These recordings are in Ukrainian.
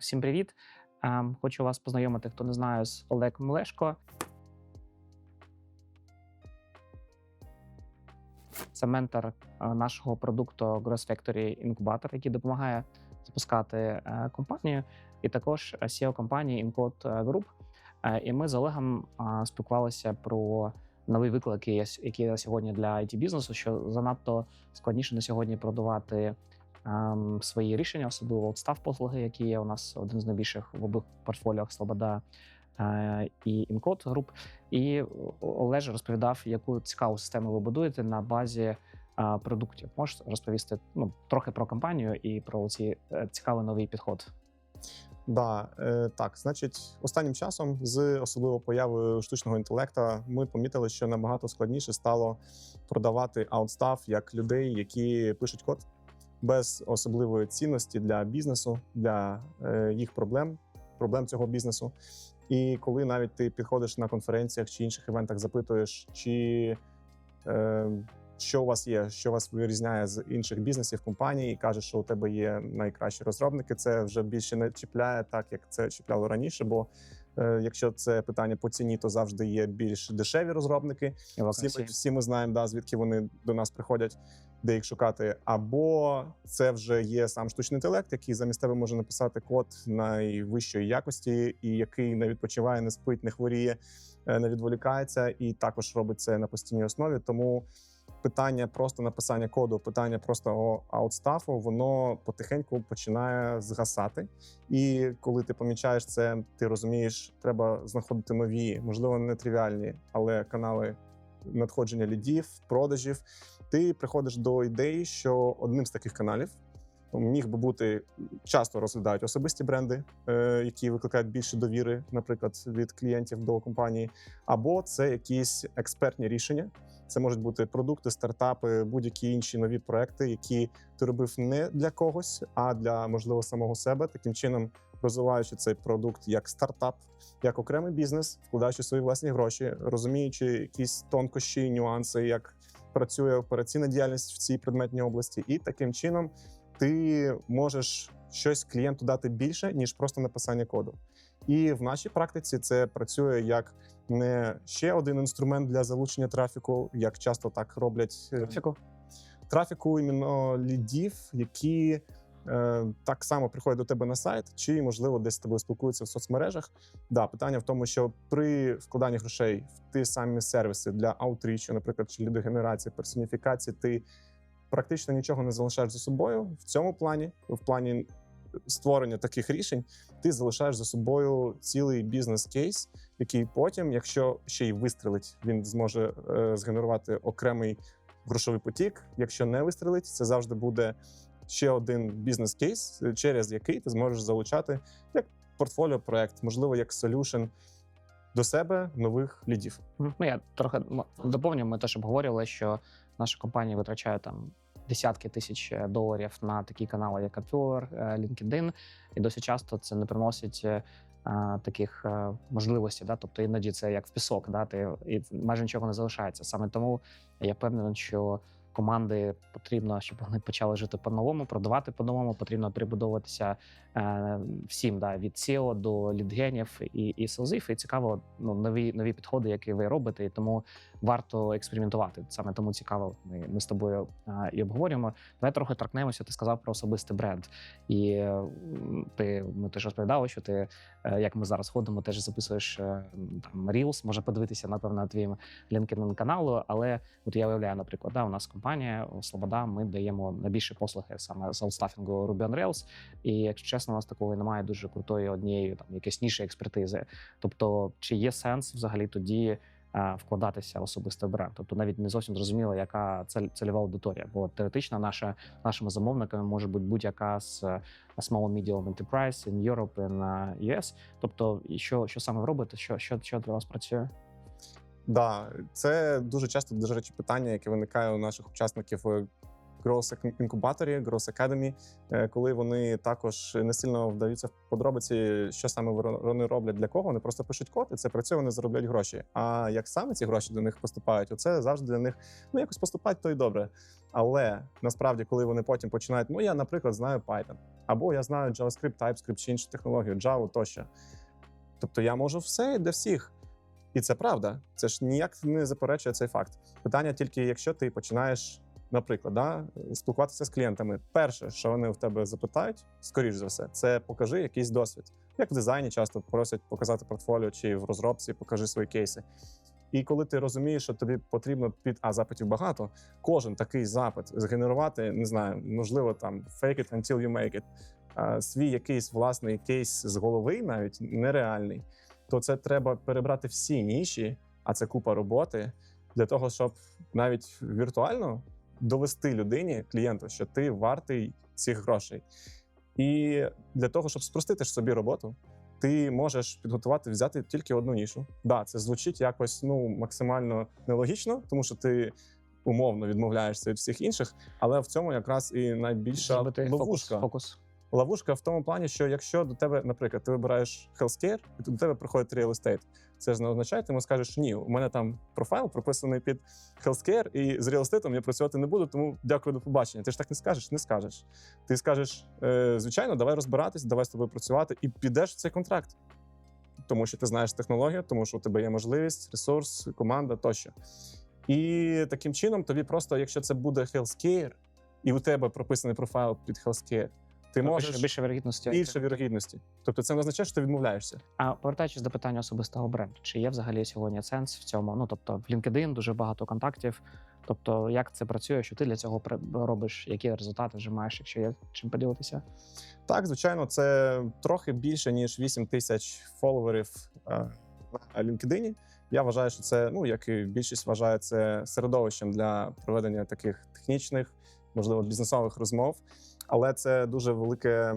Всім привіт! Ем, Хочу вас познайомити, хто не знає, з Олег Млешко. Це ментор е, нашого продукту Gross Factory Incubator, який допомагає запускати е, компанію, і також SEO компанії Encode Group. Е, І ми з Олегом е, спілкувалися про нові виклики, які є сьогодні для it бізнесу, що занадто складніше на сьогодні продавати свої рішення, особливо от став послуги, які є у нас один з найбільших в обох портфоліох Слобода е, і Інкод груп. І Олеж розповідав, яку цікаву систему ви будуєте на базі е, продуктів. Можеш розповісти ну, трохи про компанію і про ці е, цікавий новий підход. Да, е, так, значить, останнім часом, з особливо появою штучного інтелекта, ми помітили, що набагато складніше стало продавати аутстаф як людей, які пишуть код без особливої цінності для бізнесу, для е, їх проблем, проблем цього бізнесу. І коли навіть ти підходиш на конференціях чи інших івентах, запитуєш, чи е, що у вас є, що вас вирізняє з інших бізнесів компаній, і кажеш, що у тебе є найкращі розробники. Це вже більше не чіпляє так, як це чіпляло раніше. Бо е, якщо це питання по ціні, то завжди є більш дешеві розробники. Всі ми, всі ми знаємо, да, звідки вони до нас приходять, де їх шукати. Або це вже є сам штучний інтелект, який замість тебе може написати код найвищої якості, і який не відпочиває, не спить, не хворіє, е, не відволікається, і також робить це на постійній основі. Тому питання просто написання коду, питання просто аутстафу, воно потихеньку починає згасати. І коли ти помічаєш це, ти розумієш, треба знаходити нові, можливо, не тривіальні, але канали надходження лідів, продажів. Ти приходиш до ідеї, що одним з таких каналів міг би бути часто розглядають особисті бренди, е, які викликають більше довіри, наприклад, від клієнтів до компанії, або це якісь експертні рішення. Це можуть бути продукти, стартапи, будь-які інші нові проекти, які ти робив не для когось, а для можливо самого себе. Таким чином, розвиваючи цей продукт як стартап, як окремий бізнес, вкладаючи свої власні гроші, розуміючи якісь тонкощі, нюанси, як працює операційна діяльність в цій предметній області, і таким чином ти можеш щось клієнту дати більше ніж просто написання коду. І в нашій практиці це працює як не ще один інструмент для залучення трафіку, як часто так роблять е, Трафіку. трафіку іменно лідів, які так само приходять до тебе на сайт, чи можливо десь з тобою спілкуються в соцмережах. Да, питання в тому, що при вкладанні грошей в ті самі сервіси для аутрічу, наприклад, чи лідогенерації, персоніфікації, ти практично нічого не залишаєш за собою в цьому плані, в плані створення таких рішень, ти залишаєш за собою цілий бізнес-кейс, який потім, якщо ще й вистрелить, він зможе е, згенерувати окремий грошовий потік. Якщо не вистрелить, це завжди буде ще один бізнес-кейс, через який ти зможеш залучати як портфоліо проект, можливо, як солюшн до себе нових лідів. Ну, я трохи доповню. Ми теж обговорювали, що наша компанія витрачає там десятки тисяч е, доларів на такі канали, як Upwork, е, LinkedIn, і досить часто це не приносить. е, е, Таких е, можливостей, да, тобто іноді це як в пісок, да, ти і майже нічого не залишається. Саме тому я впевнений, що команди потрібно, щоб вони почали жити по-новому, продавати по-новому. Потрібно перебудовуватися е, всім, да, від SEO до лідгенів і, і селзів. І цікаво ну, нові, нові підходи, які ви робите, і тому варто експериментувати. Саме тому цікаво. Ми, ми з тобою е, і обговорюємо. Давай трохи торкнемося. Ти сказав про особистий бренд, і ти ми теж розповідали, що ти, е, як ми зараз ходимо, теж записуєш е, там Reels, може подивитися, напевно, на твоїм LinkedIn каналу. Але от я уявляю, наприклад, да, у нас компанія Слобода, ми даємо найбільші послуги саме з аутстафінгу Ruby on Rails. І якщо чесно, у нас такої немає дуже крутої однієї там якоїсь ніші експертизи. Тобто, чи є сенс взагалі тоді вкладатися в особистий бренд? Тобто навіть не зовсім зрозуміло, яка цільова аудиторія. Бо теоретично наша нашими замовниками може бути будь-яка з е, small medium enterprise in Europe and е, US. Тобто, що, що саме ви робите? Що, що, що для вас працює? Да, це дуже часто, до речі, питання, яке виникає у наших учасників в Growth інкубаторі, Growth Academy, е, коли вони також не сильно вдаються в подробиці, що саме вони роблять для кого. Вони просто пишуть код, і це працює, вони заробляють гроші. А як саме ці гроші до них поступають, оце завжди для них ну якось поступать, то й добре. Але насправді, коли вони потім починають, ну я, наприклад, знаю Python, або я знаю JavaScript, TypeScript чи іншу технологію, Java тощо. Тобто я можу все для всіх. І це правда. Це ж ніяк не заперечує цей факт. Питання тільки, якщо ти починаєш, наприклад, да, спілкуватися з клієнтами, перше, що вони в тебе запитають, скоріш за все, це покажи якийсь досвід. Як в дизайні часто просять показати портфоліо чи в розробці, покажи свої кейси. І коли ти розумієш, що тобі потрібно під а запитів багато, кожен такий запит згенерувати, не знаю, можливо, там fake it until you make it, а, свій якийсь власний кейс з голови, навіть нереальний, то це треба перебрати всі ніші, а це купа роботи для того, щоб навіть віртуально довести людині, клієнту, що ти вартий цих грошей. І для того, щоб спростити ж собі роботу, ти можеш підготувати, взяти тільки одну нішу. Да, це звучить якось ну максимально нелогічно, тому що ти умовно відмовляєшся від всіх інших, але в цьому якраз і найбільша Зробити фокус, ловушка. фокус. Ловушка в тому плані, що якщо до тебе, наприклад, ти вибираєш healthcare, і до тебе приходить real estate, це ж не означає, ти йому скажеш, ні, у мене там профайл прописаний під healthcare, і з estate я працювати не буду, тому дякую до побачення. Ти ж так не скажеш, не скажеш. Ти скажеш, е, звичайно, давай розбиратись, давай з тобою працювати, і підеш в цей контракт. Тому що ти знаєш технологію, тому що у тебе є можливість, ресурс, команда тощо. І таким чином, тобі просто, якщо це буде healthcare, і у тебе прописаний профайл під healthcare, ти Тобто можеш більше, більше вірогідності. більше вірогідності. Тобто це не означає, що ти відмовляєшся. А повертаючись до питання особистого бренду, чи є взагалі сьогодні сенс в цьому? Ну тобто, в LinkedIn дуже багато контактів. Тобто, як це працює, що ти для цього робиш, які результати вже маєш, якщо є чим поділитися? Так, звичайно, це трохи більше ніж 8 тисяч фоловерів е, на LinkedIn. Я вважаю, що це, ну як і більшість вважає, це середовищем для проведення таких технічних, можливо, бізнесових розмов. Але це дуже велике,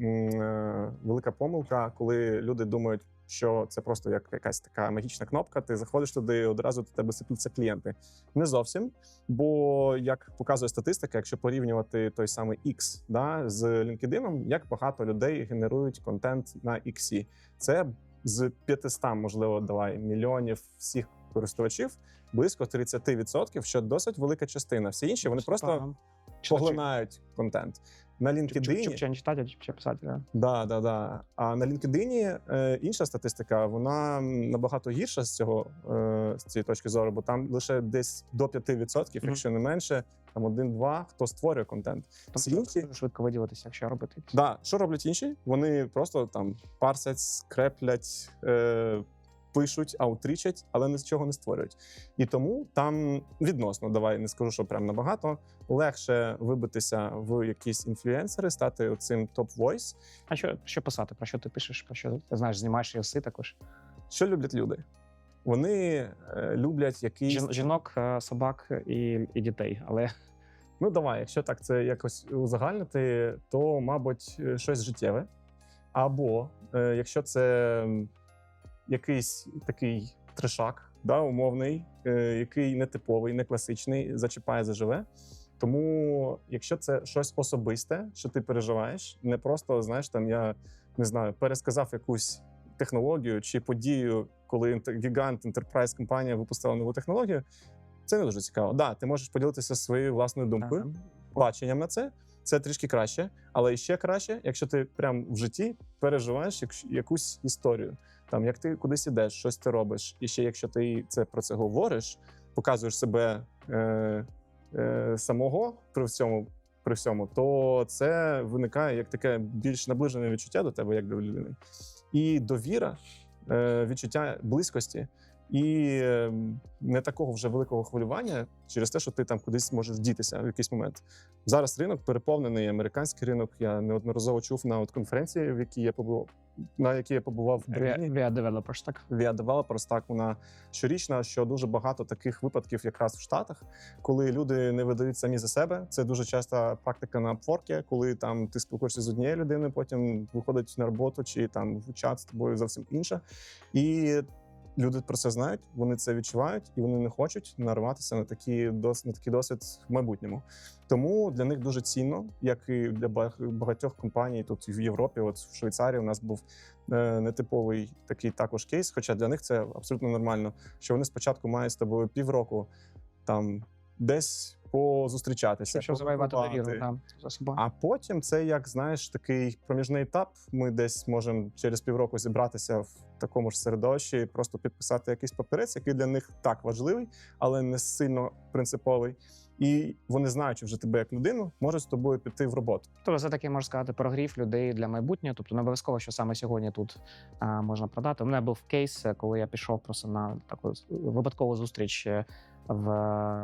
е, велика помилка, коли люди думають, що це просто як якась така магічна кнопка. Ти заходиш туди, і одразу до тебе сиплються клієнти. Не зовсім. Бо як показує статистика, якщо порівнювати той самий X да, з LinkedIn, як багато людей генерують контент на X. Це з 500, можливо, давай мільйонів всіх користувачів, близько 30%, що досить велика частина. Всі інші вони просто. Поглинають контент. На Чи- чи- LinkedIn чи- чи не читати, чи- писати. да? Да, да, да. А на LinkedIn е, інша статистика, вона набагато гірша з цього е, з цієї точки зору, бо там лише десь до 5%, Мгм. якщо не менше, там один-два, хто створює контент. Тобто інші, швидко виділитися, якщо робити. да, що роблять інші? Вони просто там парсять, скреплять, е, пишуть, аутрічать, але нічого не створюють. І тому там відносно, давай не скажу, що прям набагато легше вибитися в якісь інфлюенсери, стати цим топ-войс. А що, що писати? Про що ти пишеш? Про що ти знаєш, знімаєш рілси також? Що люблять люди? Вони е, люблять. Жін- жінок, е, собак і, і дітей. Але Ну давай, якщо так це якось узагальнити, то, мабуть, е, щось життєве. Або е, якщо це якийсь такий трешак, да, умовний, е, який не типовий, не класичний, зачіпає заживе. Тому, якщо це щось особисте, що ти переживаєш, не просто знаєш, там я не знаю, пересказав якусь технологію чи подію, коли гігант enterprise компанія випустила нову технологію. Це не дуже цікаво. Да, ти можеш поділитися своєю власною думкою, Ага. баченням на це. Це трішки краще, але ще краще, якщо ти прям в житті переживаєш якусь історію. Там як ти кудись ідеш, щось ти робиш, і ще якщо ти це про це говориш, показуєш себе е, е, самого при всьому, при всьому, то це виникає як таке більш наближене відчуття до тебе, як до людини. І довіра, е, відчуття близькості. І е, не такого вже великого хвилювання через те, що ти там кудись можеш дітися в якийсь момент. Зараз ринок переповнений, американський ринок. Я неодноразово чув на от конференції, в якій я побував, на якій я побував в Берліні. Via Developers, так? Via Developers, так вона щорічна, що дуже багато таких випадків якраз в Штатах, коли люди не видають самі за себе. Це дуже часта практика на Upwork, коли там ти спілкуєшся з однією людиною, потім виходить на роботу чи там в чат з тобою зовсім інша. І люди про це знають, вони це відчувають, і вони не хочуть нарватися на такі дос, на такий досвід в майбутньому. Тому для них дуже цінно, як і для баг- багатьох компаній тут в Європі. От в Швейцарії у нас був е, нетиповий такий також кейс. Хоча для них це абсолютно нормально, що вони спочатку мають з тобою півроку там десь позустрічатися, Щоб завоювати довіру там за собою. А потім це як знаєш такий проміжний етап. Ми десь можемо через півроку зібратися в такому ж середовищі, просто підписати якийсь папірець, який для них так важливий, але не сильно принциповий. І вони, знаючи вже тебе як людину, можуть з тобою піти в роботу. Тобто це такий, можна сказати, прогрів людей для майбутнього. Тобто не обов'язково, що саме сьогодні тут а, можна продати. У мене був кейс, е, коли я пішов просто на таку випадкову зустріч е, в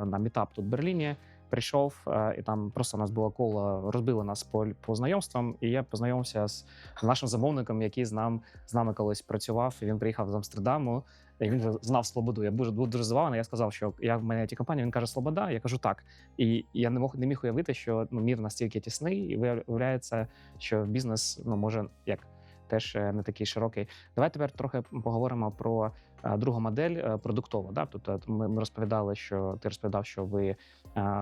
на мітап тут в Берліні. Прийшов е, і там просто у нас було коло, розбили нас по, по знайомствам, і я познайомився з нашим замовником, який з нам з нами колись працював. І він приїхав з Амстердаму. І він знав Слободу. Я був дуже здивований. Я сказав, що я в мене ті компанії. Він каже Слобода. Я кажу так. І я не мог не міг уявити, що ну, мір настільки тісний, і виявляється, що бізнес ну може як теж е, не такий широкий. Давай тепер трохи поговоримо про е, другу модель е, продуктову. Да? Тобто ми, розповідали, що ти розповідав, що ви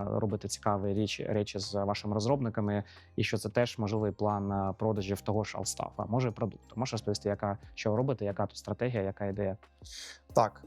робите цікаві речі, речі з вашими розробниками, і що це теж можливий план продажів того ж Алстафа, може продукту. Можеш розповісти, яка що ви робите, яка тут стратегія, яка ідея? Так,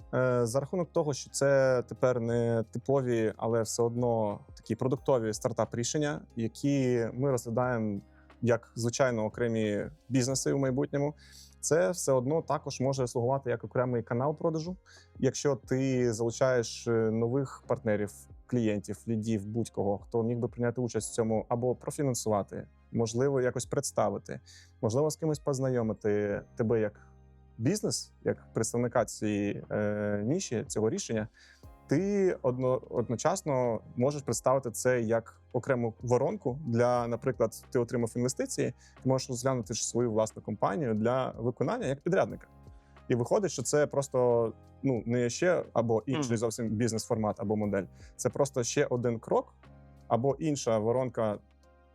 за рахунок того, що це тепер не типові, але все одно такі продуктові стартап-рішення, які ми розглядаємо як звичайно окремі бізнеси в майбутньому. Це все одно також може слугувати як окремий канал продажу. Якщо ти залучаєш е, нових партнерів, клієнтів, лідів, будь-кого, хто міг би прийняти участь в цьому або профінансувати, можливо, якось представити, можливо, з кимось познайомити тебе як бізнес, як представника цієї е, ніші цього рішення, ти одно, одночасно можеш представити це як окрему воронку для, наприклад, ти отримав інвестиції, ти можеш розглянути свою власну компанію для виконання як підрядника. І виходить, що це просто ну не ще або інший зовсім бізнес-формат або модель. Це просто ще один крок або інша воронка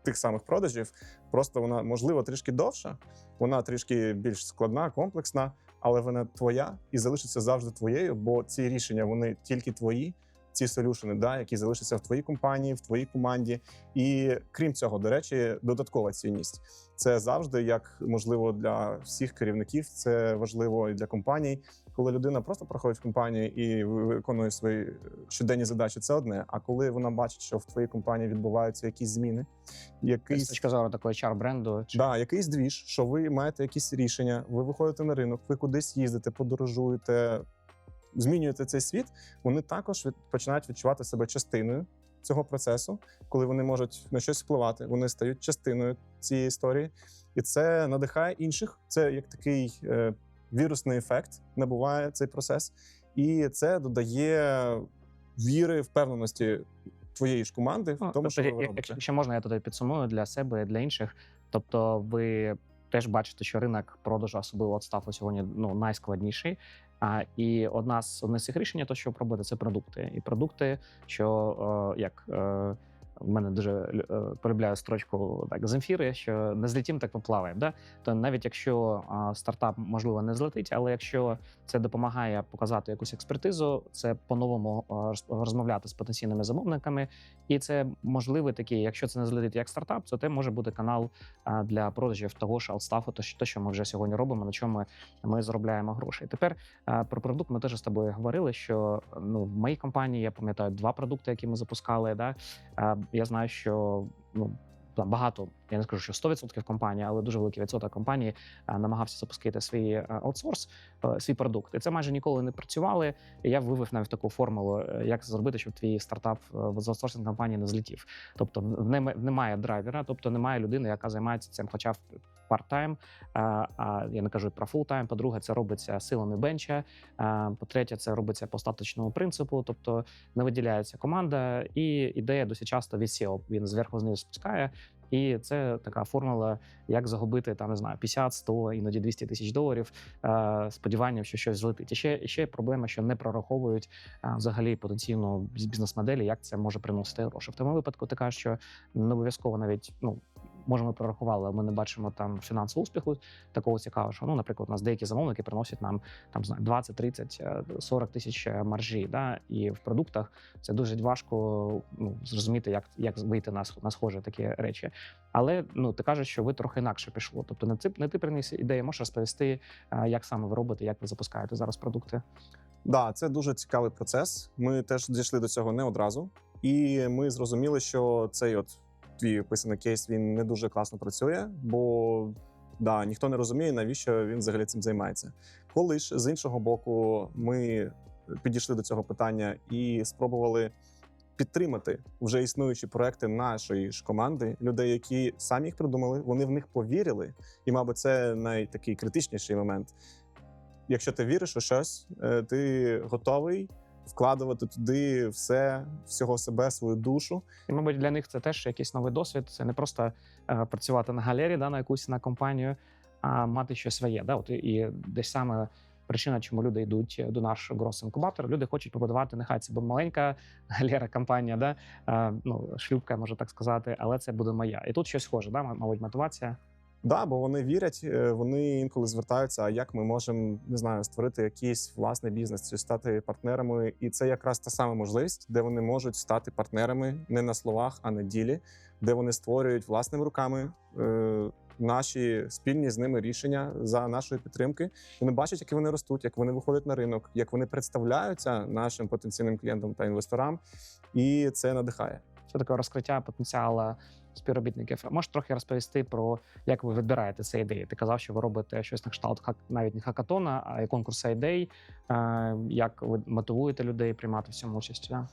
тих самих продажів. Просто вона можливо трішки довша, вона трішки більш складна, комплексна, але вона твоя і залишиться завжди твоєю, бо ці рішення вони тільки твої. Ці солюшени, да, які залишаться в твоїй компанії, в твоїй команді. І крім цього, до речі, додаткова цінність. Це завжди як можливо для всіх керівників. Це важливо і для компаній. Коли людина просто проходить в компанію і виконує свої щоденні задачі, це одне. А коли вона бачить, що в твоїй компанії відбуваються якісь зміни, якийсь точки зору такої чар бренду, чи Да, якийсь двіж, що ви маєте якісь рішення, ви виходите на ринок, ви кудись їздите, подорожуєте, змінюєте цей світ. Вони також від, починають відчувати себе частиною цього процесу, коли вони можуть на щось впливати. Вони стають частиною цієї історії, і це надихає інших. Це як такий е, вірусний ефект набуває цей процес, і це додає віри, впевненості твоєї ж команди в Ну, тому, що тобто, ви робите. якщо, якщо можна, я туди підсумую для себе і для інших. Тобто, ви теж бачите, що ринок продажу, особливо от стафу сьогодні ну найскладніший. А і одна з одне з цих рішень, то що робити, це продукти. І продукти, що е, як. В мене дуже е, полюбляю строчку так Земфіри, що не злетім, так поплаваємо. Да? То навіть якщо стартап можливо не злетить, але якщо це допомагає показати якусь експертизу, це по-новому розмовляти з потенційними замовниками, і це можливий такий, якщо це не злетить як стартап, то це може бути канал для продажів того ж алстафу, то що ми вже сьогодні робимо, на чому ми заробляємо гроші. Тепер про продукт ми теж з тобою говорили. Що ну в моїй компанії я пам'ятаю два продукти, які ми запускали. Да? Я знаю, що ну. Там багато, я не скажу, що 100% компаній, але дуже великий відсоток компанії намагався запустити свій аутсорс, свій продукт. І це майже ніколи не працювали. І я вивів навіть таку формулу, е, як зробити, щоб твій стартап з аутсорсинг компанії не злетів. Тобто немає драйвера, тобто немає людини, яка займається цим, хоча парт-тайм. А, я не кажу про фултайм. По-друге, це робиться силами бенча. По-третє, це робиться по статичному принципу, тобто не виділяється команда, і ідея досить часто від SEO. Він зверху знизу спускає. І це така формула, як загубити там не знаю 50, 100, іноді 200 тисяч доларів. е, Сподіванням, що щось злетить. І ще, ще проблема, що не прораховують е, взагалі потенційну бізнес-моделі, як це може приносити гроші. В тому випадку кажеш, що не обов'язково навіть ну. Може, ми прорахували, але ми не бачимо там фінансового успіху такого цікавого, що ну, наприклад, у нас деякі замовники приносять нам там знаю, 20, 30, е, 40 тисяч е, маржі. Да? І в продуктах це дуже важко ну, зрозуміти, як, як вийти на, на схожі такі речі. Але ну ти кажеш, що ви трохи інакше пішло. Тобто не ти не ти приніс ідеї, можеш розповісти, е, як саме ви робите, як ви запускаєте зараз продукти. Да, це дуже цікавий процес. Ми теж дійшли до цього не одразу. і ми зрозуміли, що цей от твій описаний кейс він не дуже класно працює, бо да, ніхто не розуміє, навіщо він взагалі цим займається. Коли ж з іншого боку, ми підійшли до цього питання і спробували підтримати вже існуючі проекти нашої ж команди, людей, які самі їх придумали, вони в них повірили. І, мабуть, це найтакий критичніший момент. Якщо ти віриш у щось, е, ти готовий вкладувати туди все, всього себе, свою душу. І, мабуть, для них це теж якийсь новий досвід. Це не просто е, працювати на галері, да, на якусь на компанію, а мати щось своє. Да? От, і- десь саме причина, чому люди йдуть до нашого грос інкубатора. Люди хочуть побудувати, нехай це буде маленька галера, компанія, да? е, ну, шлюбка, можна так сказати, але це буде моя. І тут щось схоже, да? мабуть, мотивація. Да, бо вони вірять, е, вони інколи звертаються. А як ми можемо не знаю, створити якийсь власний бізнес чи стати партнерами? І це якраз та сама можливість, де вони можуть стати партнерами не на словах, а на ділі, де вони створюють власними руками е, наші спільні з ними рішення за нашої підтримки. Вони бачать, як вони ростуть, як вони виходять на ринок, як вони представляються нашим потенційним клієнтам та інвесторам, і це надихає. Це таке розкриття потенціалу співробітників. Можеш трохи розповісти про як ви вибираєте ці ідеї? Ти казав, що ви робите щось на кшталт хак навіть не хакатона, а й конкурсу ідей. Е, Як ви мотивуєте людей приймати в цьому участь? Да?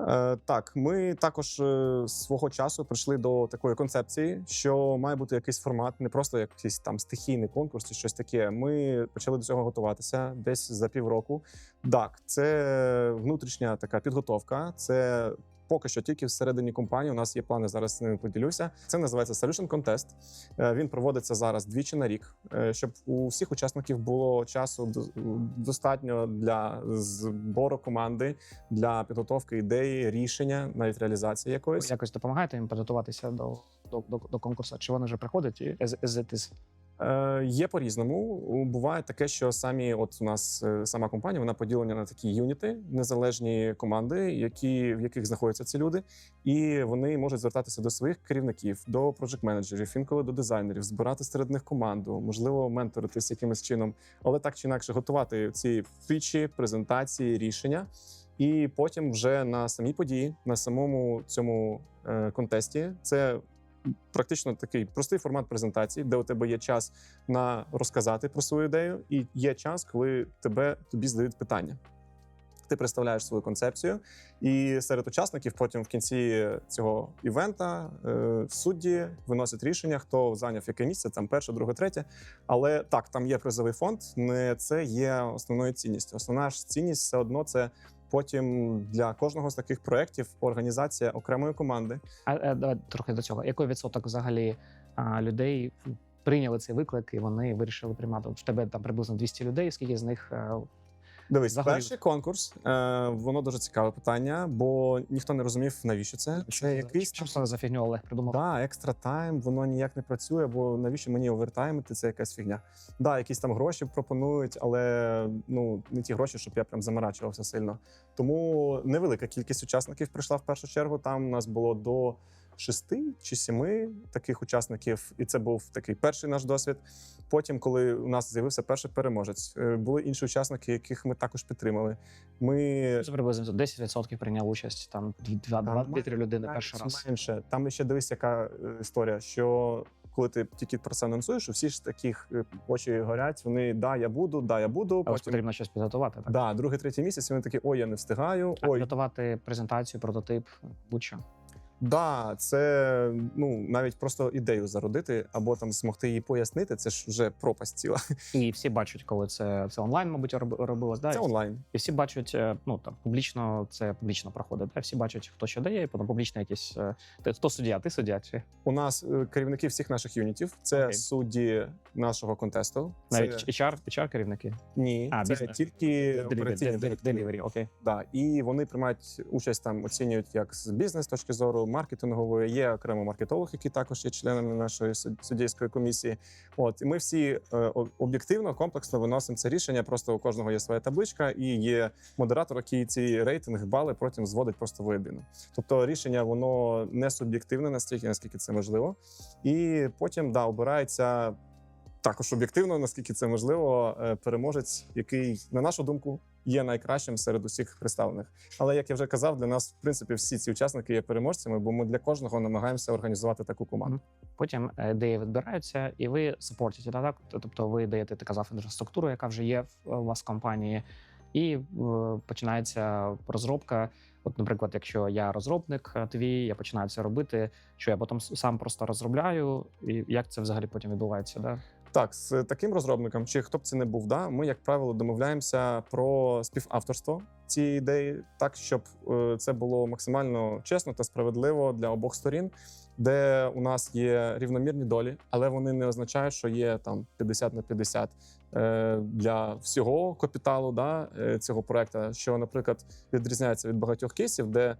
Е, так, ми також е, свого часу прийшли до такої концепції, що має бути якийсь формат, не просто якийсь там стихійний конкурс чи щось таке. Ми почали до цього готуватися десь за півроку. Так, це внутрішня така підготовка. Це поки що тільки всередині компанії. У нас є плани зараз з ними поділюся. Це називається Solution Contest. Е, Він проводиться зараз двічі на рік, е, щоб у всіх учасників було часу достатньо для збору команди, для підготовки ідеї, рішення, навіть реалізації якоїсь. якось допомагаєте їм підготуватися до, до, до, до конкурсу? Чи вони вже приходять і as it is? Е, є по-різному. Буває таке, що самі, от у нас е, сама компанія, вона поділена на такі юніти, незалежні команди, які, в яких знаходяться ці люди, і вони можуть звертатися до своїх керівників, до проджект-менеджерів, інколи до дизайнерів, збирати серед них команду, можливо, менторитись якимось чином, але так чи інакше готувати ці фічі, презентації, рішення. І потім вже на самій події, на самому цьому е, контесті, це практично такий простий формат презентації, де у тебе є час на розказати про свою ідею, і є час, коли тебе тобі задають питання. Ти представляєш свою концепцію, і серед учасників потім в кінці цього івента е, судді виносять рішення, хто зайняв яке місце, там перше, друге, третє. Але так, там є призовий фонд. Не це є основною цінністю. Основна ж цінність все одно це потім для кожного з таких проєктів організація окремої команди. А е, давай трохи до цього. Який відсоток взагалі людей прийняли цей виклик і вони вирішили приймати? В тебе там приблизно 200 людей. Скільки з них е, Дивись, Загорів. перший конкурс е, воно дуже цікаве питання, бо ніхто не розумів, навіщо це. Це якийсь що це за фігню Олег придумав? да, екстра тайм, воно ніяк не працює, бо навіщо мені овертаймити, це якась фігня. Да, якісь там гроші пропонують, але ну не ті гроші, щоб я прям заморачувався сильно. Тому невелика кількість учасників прийшла в першу чергу. Там у нас було до шести чи сіми таких учасників, і це був такий перший наш досвід. Потім, коли у нас з'явився перший переможець, е, були інші учасники, яких ми також підтримали. Ми Це приблизно 10% прийняв участь. Там Там 2-3 людини перший раз. менше. Там ще дивись, яка е, історія, що коли ти тільки про це анонсуєш, усі ж таких е, очі горять. Вони да, я буду, да, я буду. Але Потім потрібно щось підготувати. Так? да, другий, третій місяць. Вони такі, ой, я не встигаю. А Ой, Підготувати презентацію, прототип, будь-що. Да, це ну навіть просто ідею зародити або там змогти її пояснити. Це ж вже пропасть ціла. І всі бачать, коли це, це онлайн, мабуть, роб- робилось. Да? Це онлайн. І всі бачать, е, ну там публічно це публічно проходить. Да? Всі бачать, хто що дає, і потім публічно якісь. е, хто суддя? Ти суддя? Чи У нас е, керівники всіх наших юнітів. Це Окей. судді нашого контесту. Це навіть HR, HR керівники? ні, А, це бізнес. тільки операційні Delivery, delivery. Да, і вони приймають участь там, оцінюють як з бізнес точки зору, маркетингової. Є окремо маркетолог, який також є членами нашої суд- суддівської комісії. От і ми всі е, об'єктивно, комплексно виносимо це рішення. Просто у кожного є своя табличка, і є модератор, який ці рейтинг бали потім зводить просто воєдино. Тобто рішення воно не суб'єктивне настільки, наскільки це можливо. І потім да обирається. Також об'єктивно, наскільки це можливо, е, переможець, який, на нашу думку, є найкращим серед усіх представлених. Але як я вже казав, для нас, в принципі, всі ці учасники є переможцями, бо ми для кожного намагаємося організувати таку команду. Потім е, ідеї відбираються, і ви сапортите, так? Тобто ви даєте, ти казав, інфраструктуру, яка вже є в- вас в компанії, і е, починається розробка. От, наприклад, якщо я розробник е, твій, я починаю це робити, що я потім сам просто розробляю, і як це взагалі потім відбувається? Да? Так, з таким розробником, чи хто б це не був, да, ми, як правило, домовляємося про співавторство цієї ідеї, так щоб е, це було максимально чесно та справедливо для обох сторін, де у нас є рівномірні долі, але вони не означають, що є там 50 на 50 е, для всього капіталу да, е, цього проекту, що, наприклад, відрізняється від багатьох кейсів, де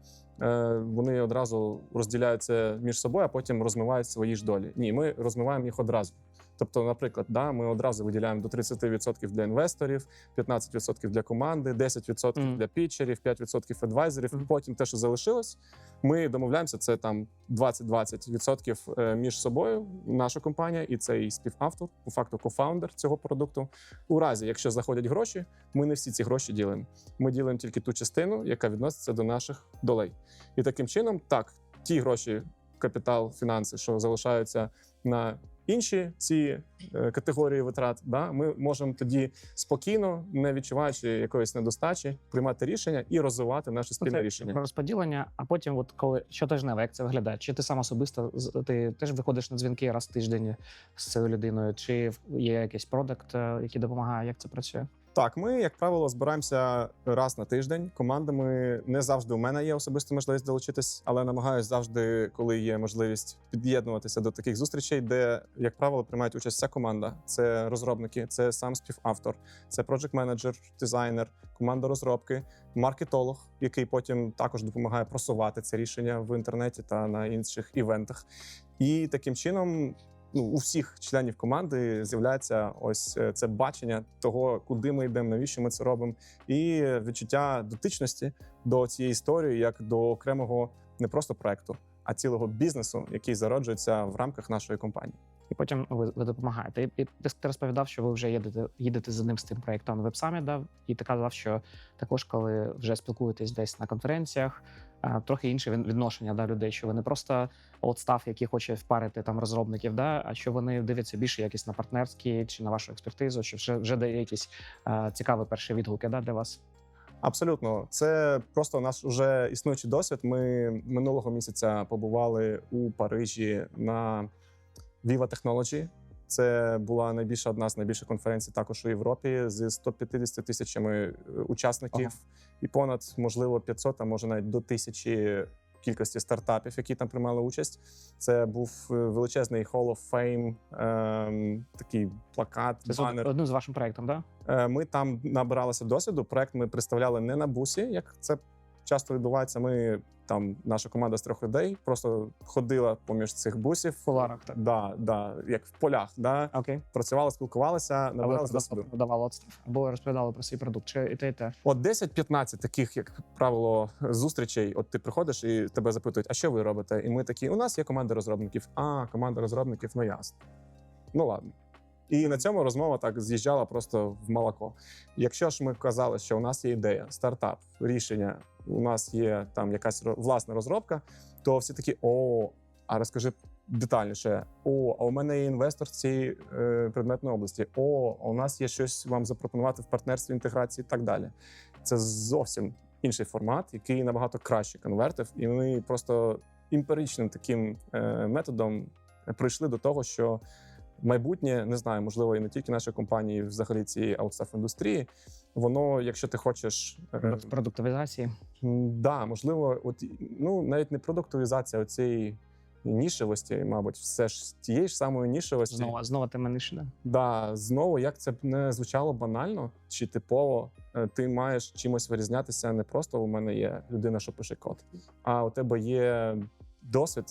вони одразу розділяються між собою, а потім розмивають свої ж долі. Ні, ми розмиваємо їх одразу. Тобто, наприклад, да, ми одразу виділяємо до 30% для інвесторів, 15% для команди, 10% Мгм. для пітчерів, 5% адвайзерів. Мгм. Потім те, що залишилось, ми домовляємося. Це там 20-20% е, між собою, наша компанія, і цей співавтор, по факту кофаундер цього продукту. У разі, якщо заходять гроші, ми не всі ці гроші ділимо. Ми ділимо тільки ту частину, яка відноситься до наших долей. І таким чином, так, ті гроші, капітал, фінанси, що залишаються на інші ці е, категорії витрат, да, ми можемо тоді спокійно, не відчуваючи якоїсь недостачі, приймати рішення і розвивати наше спільне Ну, Це рішення. Про розподілення, а потім, от коли щотижнево, як це виглядає? Чи ти сам особисто ти теж виходиш на дзвінки раз в тиждень з цією людиною, чи є якийсь продакт, е, який допомагає? Як це працює? Так, ми, як правило, збираємося раз на тиждень. Командами не завжди у мене є особиста можливість долучитись, але намагаюся завжди, коли є можливість під'єднуватися до таких зустрічей, де, як правило, приймають участь вся команда. Це розробники, це сам співавтор, це проджект менеджер, дизайнер, команда розробки, маркетолог, який потім також допомагає просувати це рішення в інтернеті та на інших івентах. І таким чином ну, у всіх членів команди з'являється ось е, це бачення того, куди ми йдемо, навіщо ми це робимо, і відчуття дотичності до цієї історії як до окремого не просто проекту, а цілого бізнесу, який зароджується в рамках нашої компанії. І потім ви, ви допомагаєте. І, і ти, розповідав, що ви вже їдете, їдете за ним з тим проєктом веб да? і ти казав, що також, коли вже спілкуєтесь десь на конференціях, трохи інше відношення до людей, що ви не просто олдстаф, який хоче впарити там розробників, да? а що вони дивляться більше якісь на партнерські чи на вашу експертизу, що вже, вже дає якісь а, цікаві перші відгуки да, для вас. Абсолютно, це просто наш уже існуючий досвід. Ми минулого місяця побували у Парижі на Viva Technology. Це була найбільша одна з найбільших конференцій також у Європі з 150 тисячами е, учасників і понад можливо 500, а може навіть до тисячі кількості стартапів, які там приймали участь. Це був е, величезний Hall of Fame, ем, такий плакат, Це банер. одним з вашим проєктом, да? Е, Ми там набиралися досвіду. Проект ми представляли не на бусі, як це часто відбувається. Ми там, наша команда з трьох людей, просто ходила поміж цих бусів. В куларах, так. Да, да, як в полях, да, Окей. працювали, спілкувалися, набиралися досвіду. продавали або розповідали про свій продукт, чи і те, і те. От 10-15 таких, як правило, зустрічей. От ти приходиш і тебе запитують, а що ви робите? І ми такі: у нас є команда розробників. А, команда розробників, ну ясно. Ну ладно. І на цьому розмова так з'їжджала просто в молоко. Якщо ж ми казали, що у нас є ідея, стартап, рішення, у нас є там якась власна розробка, то всі такі: о, а розкажи детальніше: о, а у мене є інвестор в цій е, предметної області. О, у нас є щось вам запропонувати в партнерстві, інтеграції і так далі. Це зовсім інший формат, який набагато краще конвертив, і ми просто емпіричним таким е, методом прийшли до того, що майбутнє не знаю, можливо, і не тільки нашої компанії, взагалі цієї аутстаф індустрії. Воно, якщо ти хочеш, е, Продукт- Продуктовізації. да, можливо, от ну навіть не продуктовізація цієї нішевості, мабуть, все ж тієї ж самої нішевості. Знову, знову тема нишина. Да, знову, як це б не звучало банально чи типово, е, ти маєш чимось вирізнятися не просто у мене є людина, що пише код, а у тебе є досвід,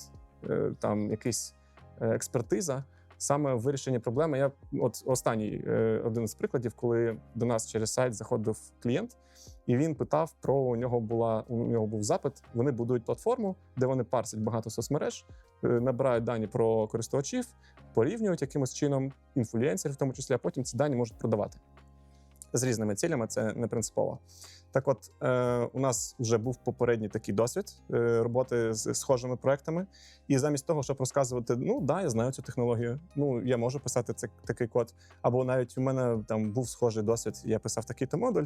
е, там якийсь експертиза, саме вирішення проблеми. Я от останній е, один з прикладів, коли до нас через сайт заходив клієнт, і він питав про у нього була у нього був запит. Вони будують платформу, де вони парсять багато соцмереж, е, набирають дані про користувачів, порівнюють якимось чином інфлюенсерів, в тому числі, а потім ці дані можуть продавати з різними цілями. Це не принципово. Так, от е, у нас вже був попередній такий досвід е, роботи з схожими проектами. І замість того, щоб розказувати, ну да, я знаю цю технологію, ну я можу писати це такий код. Або навіть у мене там був схожий досвід, я писав такий-то модуль.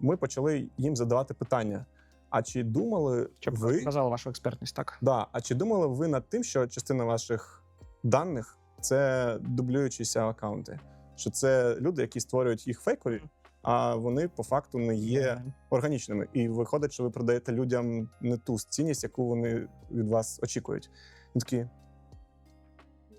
Ми почали їм задавати питання: а чи думали Щоб ви показала вашу експертність, так. Да, а чи думали ви над тим, що частина ваших даних це дублюючіся акаунти? Що це люди, які створюють їх фейкові, а вони по факту не є органічними. І виходить, що ви продаєте людям не ту цінність, яку вони від вас очікують. Він такий,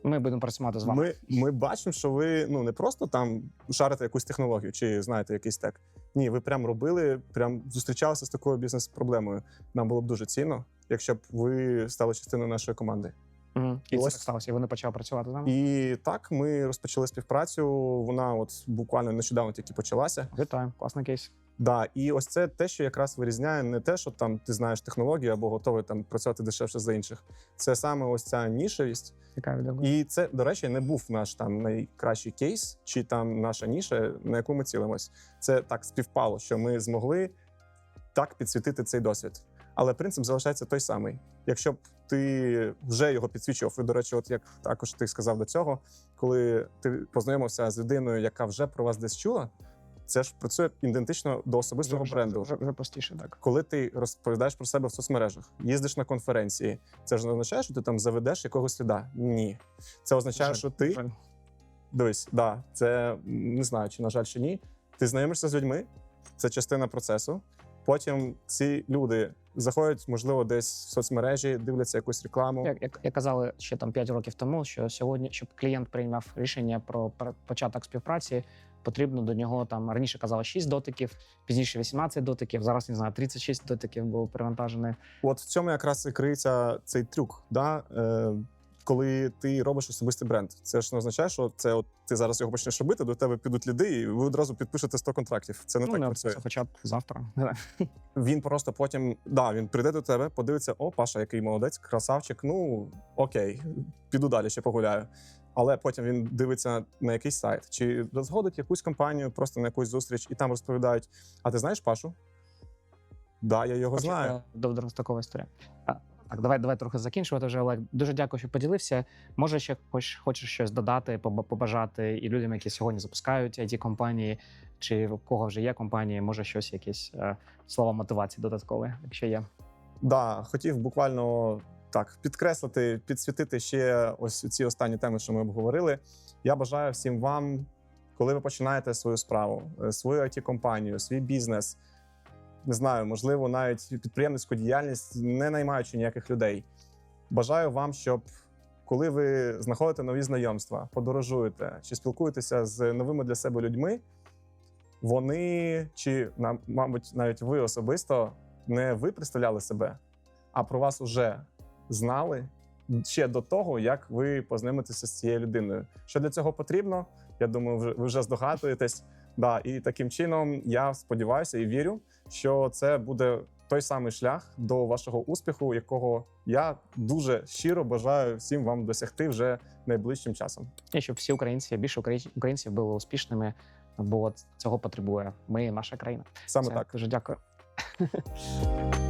Ми будемо працювати з вами. ми, ми бачимо, що ви ну не просто там шарите якусь технологію чи знаєте якийсь тек. Ні, ви прям робили, прям зустрічалися з такою бізнес-проблемою. Нам було б дуже цінно, якщо б ви стали частиною нашої команди. Мгм. І це Ось. так сталося, і вони почали працювати з нами. І так ми розпочали співпрацю. Вона от буквально нещодавно тільки почалася. Вітаю, класний кейс. Да, і ось це те, що якраз вирізняє не те, що там ти знаєш технологію або готовий там працювати дешевше за інших. Це саме ось ця нішевість. Цікаві. І це, до речі, не був наш там найкращий кейс, чи там наша ніша, на яку ми цілимось. Це так співпало, що ми змогли так підсвітити цей досвід. Але принцип залишається той самий. Якщо б ти вже його підсвічував, і, до речі, от як також ти сказав до цього, коли ти познайомився з людиною, яка вже про вас десь чула, це ж працює ідентично до особистого вже, бренду. Вже, вже простіше, так. Коли ти розповідаєш про себе в соцмережах, їздиш на конференції, це ж не означає, що ти там заведеш якогось сліда. Ні, це означає, що ти жаль. дивись, да, це не знаю, чи на жаль, чи ні. Ти знайомишся з людьми, це частина процесу. Потім ці люди заходять, можливо, десь в соцмережі, дивляться якусь рекламу. Як, як, як казали ще там 5 років тому, що сьогодні, щоб клієнт прийняв рішення про початок співпраці, потрібно до нього там раніше казали 6 дотиків, пізніше 18 дотиків. Зараз не знаю, 36 дотиків було перевантажене. От в цьому якраз і криється цей трюк. Да? Е, коли ти робиш особистий бренд, це ж не означає, що це от ти зараз його почнеш робити, до тебе підуть люди, і ви одразу підпишете 100 контрактів. Це не ну, так не працює. це хоча б завтра. Він просто потім да, він прийде до тебе, подивиться: о, Паша, який молодець, красавчик. Ну окей, піду далі, ще погуляю. Але потім він дивиться на якийсь сайт, чи розгодить якусь компанію просто на якусь зустріч, і там розповідають: А ти знаєш Пашу? Да, я його знаю. Довго такова історія. Так, давай, давай трохи закінчувати вже. Олег. Дуже дякую, що поділився. Може, ще хоч, хочеш щось додати, побажати і людям, які сьогодні запускають it компанії, чи в кого вже є компанії, може щось, якісь е, слова мотивації додаткові, якщо є. Да, хотів буквально так підкреслити, підсвітити ще ось ці останні теми, що ми обговорили. Я бажаю всім вам, коли ви починаєте свою справу, е, свою it компанію свій бізнес. Не знаю, можливо, навіть підприємницьку діяльність, не наймаючи ніяких людей. Бажаю вам, щоб коли ви знаходите нові знайомства, подорожуєте чи спілкуєтеся з новими для себе людьми, вони чи мабуть навіть ви особисто не ви представляли себе, а про вас уже знали ще до того, як ви познайомитеся з цією людиною. Що для цього потрібно? Я думаю, ви вже здогадуєтесь. Да, і таким чином я сподіваюся і вірю, що це буде той самий шлях до вашого успіху, якого я дуже щиро бажаю всім вам досягти вже найближчим часом. І щоб всі українці, більше українців- були успішними, бо цього потребує ми, наша країна. Саме Все, так. Дуже дякую.